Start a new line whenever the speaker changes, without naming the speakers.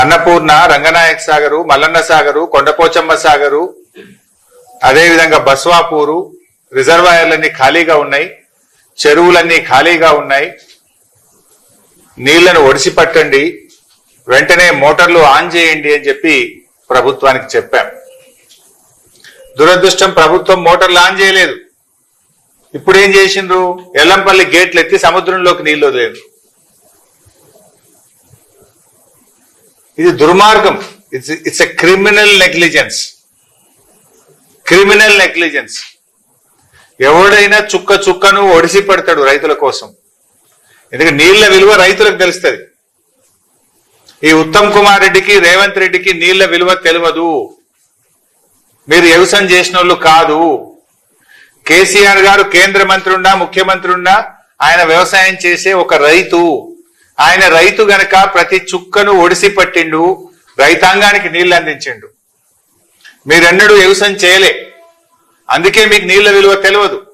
అన్నపూర్ణ రంగనాయక సాగరు మల్లన్న సాగరు కొండపోచమ్మ సాగరు అదేవిధంగా బస్వాపూరు రిజర్వాయర్లన్నీ ఖాళీగా ఉన్నాయి చెరువులన్నీ ఖాళీగా ఉన్నాయి. నీళ్ళను ఒడిసి పట్టండి వెంటనే మోటార్లు ఆన్ చేయండి అని చెప్పి ప్రభుత్వానికి చెప్పాం. దురదృష్టం ప్రభుత్వం మోటార్లు ఆన్ చేయలేదు. ఇప్పుడు ఏం చేసిండ్రు? ఎల్లంపల్లి గేట్లు ఎత్తి సముద్రంలోకి నీళ్ళు వదిలేదు ఇది దుర్మార్గం. It's it's a criminal negligence criminal negligence ఎవడైనా చుక్క చుక్కను ఒడిసి పెడతాడు రైతుల కోసం. ఎందుకంటే నీళ్ళ విలువ రైతులకు తెలుస్తుంది. ఈ ఉత్తమ్ కుమార్ రెడ్డికి రేవంత్ రెడ్డికి నీళ్ళ విలువ తెలియదు మీరు వ్యవసాయం చేసిన వాళ్ళు కాదు. కేసీఆర్ గారు కేంద్ర మంత్రి ఉన్నా ముఖ్యమంత్రి ఉన్నా ఆయన వ్యవసాయం చేసే ఒక రైతు. ఆయన రైతు గనక ప్రతి చుక్కను ఒడిసి పట్టిండు రైతాంగానికి నీళ్ళు అందించిండు. మీరెన్నడూ వ్యవసాయం చేయలే. అందుకే మీకు నీళ్ళ విలువ తెలియదు.